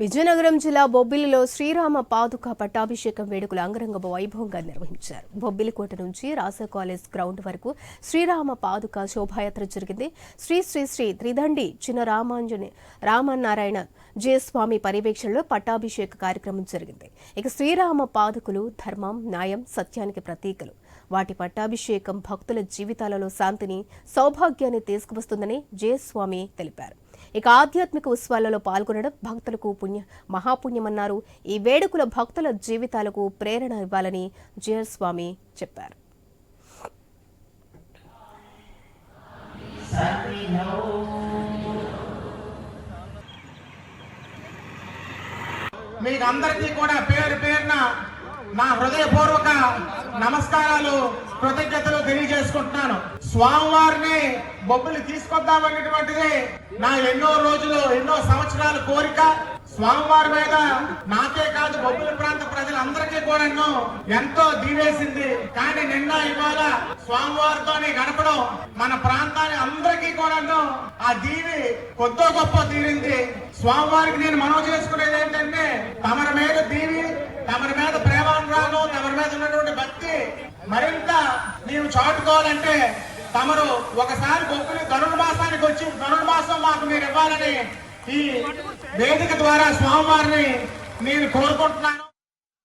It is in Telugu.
విజయనగరం జిల్లా బొబ్బిలిలో శ్రీరామ పాదుక పట్టాభిషేకం వేడుకలు అంగరంగ వైభవంగా నిర్వహించారు. బొబ్బిలికోట నుంచి రాసా కాలేజ్ గ్రౌండ్ వరకు శ్రీరామ పాదుక శోభాయాత్ర జరిగింది. శ్రీ శ్రీ శ్రీ త్రిదండి చిన్న రామాంజని రామనారాయణ జయస్వామి పర్యవేక్షణలో పట్టాభిషేక కార్యక్రమం జరిగింది. ఇక శ్రీరామ పాదకులు ధర్మం న్యాయం సత్యానికి ప్రతీకలు. వాటి పట్టాభిషేకం భక్తుల జీవితాలలో శాంతిని సౌభాగ్యాన్ని తీసుకువస్తుందని జయస్వామి తెలిపారు. ఇక ఆధ్యాత్మిక ఉత్సవాలలో పాల్గొనడం భక్తులకు పుణ్య మహాపుణ్యమన్నారు. ఈ వేడుకల భక్తుల జీవితాలకు ప్రేరణ ఇవ్వాలని జయస్వామి చెప్పారు. మీకు అందరికీ కూడా పేరు పేరున నా హృదయపూర్వక నమస్కారాలు కృతజ్ఞతలు తెలియజేసుకుంటున్నాను. స్వామివారిని బొబ్బులు తీసుకొద్దామనేటువంటిది నా ఎన్నో రోజులు ఎన్నో సంవత్సరాల కోరిక. స్వామివారి మీద నాకే కాదు బొబ్బుల ప్రాంత ప్రజలందరికీ కూడా ఎంతో దీవేసింది. కానీ నిన్న ఇవాళ స్వామివారితోనే గడపడం మన ప్రాంతాన్ని అందరికీ కూడా ఆ దీవి కొద్దో గొప్ప తీరింది. స్వామివారికి నేను మనవి చేసుకునేది ఏంటంటే తమరి మీద దీవి తమరి మీద ప్రేమానురాగం తమరి మీద ఉన్నటువంటి భక్తి మరింత మేము చాటుకోవాలంటే తమరు ఒకసారి బొక్కుని ధనుర్మాసానికి వచ్చి ధనుర్మాసం మాకు మీరు ఇవ్వాలని ఈ వేదిక ద్వారా స్వామివారిని నేను కోరుకుంటున్నాను.